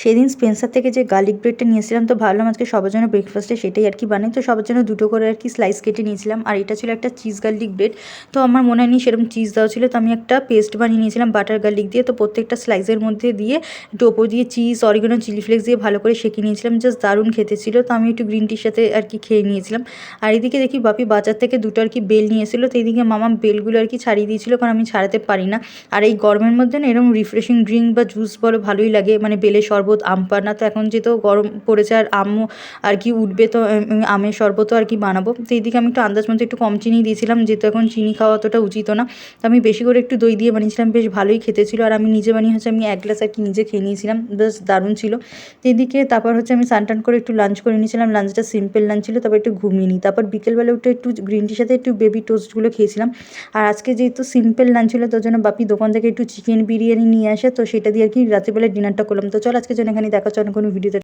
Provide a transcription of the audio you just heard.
সেদিন স্পেন্সার থেকে যে গার্লিক ব্রেডটা নিয়েছিলাম, তো ভাবলাম আজকে সবার জন্য ব্রেকফাস্টে সেটাই আর কি বানাই। তো সবার জন্য দুটো করে আর কি স্লাইস কেটে নিয়েছিলাম, আর এটা ছিল একটা চিজ গার্লিক ব্রেড তো আমার মনে হয়নি সেরকম চিজ দেওয়া ছিল, তো আমি একটা পেস্ট বানিয়ে নিয়েছিলাম বাটার গার্লিক দিয়ে। তো প্রত্যেকটা স্লাইসের মধ্যে দিয়ে ওপর দিয়ে চিজ অরিগানো চিলি ফ্লেক্স দিয়ে ভালো করে শেখে নিয়েছিলাম জাস্ট দারুণ খেতে ছিল। তো আমি একটু গ্রিন টির সাথে আর কি খেয়ে নিয়েছিলাম। আর এদিকে দেখি বাপি বাজার থেকে দুটো আর কি বেল নিয়েছিল, তো এদিকে মামা বেলগুলো আর কি ছাড়িয়ে দিয়েছিল, কারণ আমি ছাড়াতে পারি না। আর এই গরমের মধ্যে না এরকম রিফ্রেশিং ড্রিঙ্ক বা জুস বলো ভালোই লাগে মানে বেলের শরবত পান্না তো এখন যেহেতু গরম পড়েছে আর আমও আর কি উঠবে তো আমের শরবতও আর কি বানাবো। তো এইদিকে আমি একটু আন্দাজ মতো একটু কম চিনি দিয়েছিলাম, যেহেতু এখন চিনি খাওয়া অতটা উচিত না। তো আমি বেশি করে একটু দই দিয়ে বানিয়েছিলাম, বেশ ভালোই খেতে ছিল। আর আমি নিজে বানিয়ে হচ্ছে আমি এক গ্লাস আর কি নিজে খেয়ে নিয়েছিলাম, বেশ দারুণ ছিল। এদিকে তারপর হচ্ছে আমি স্নান টান করে একটু লাঞ্চ করে নিয়েছিলাম। লাঞ্চটা সিম্পল লাঞ্চ ছিল, তারপর একটু ঘুমিয়ে নিই। তারপর বিকেলবেলা উঠে একটু গ্রিন টির সাথে একটু বেবি টোস্টগুলো খেয়েছিলাম। আর আজকে যেহেতু সিম্পল লাঞ্চ ছিল তার জন্য বাপি দোকান থেকে একটু চিকেন বিরিয়ানি নিয়ে আসে, তো সেটা দিয়ে আর কি রাত্রিবেলা ডিনারটা করলাম। তো চল আজকে জন্য এখানে দেখা হচ্ছে অন্য কোনো ভিডিওতে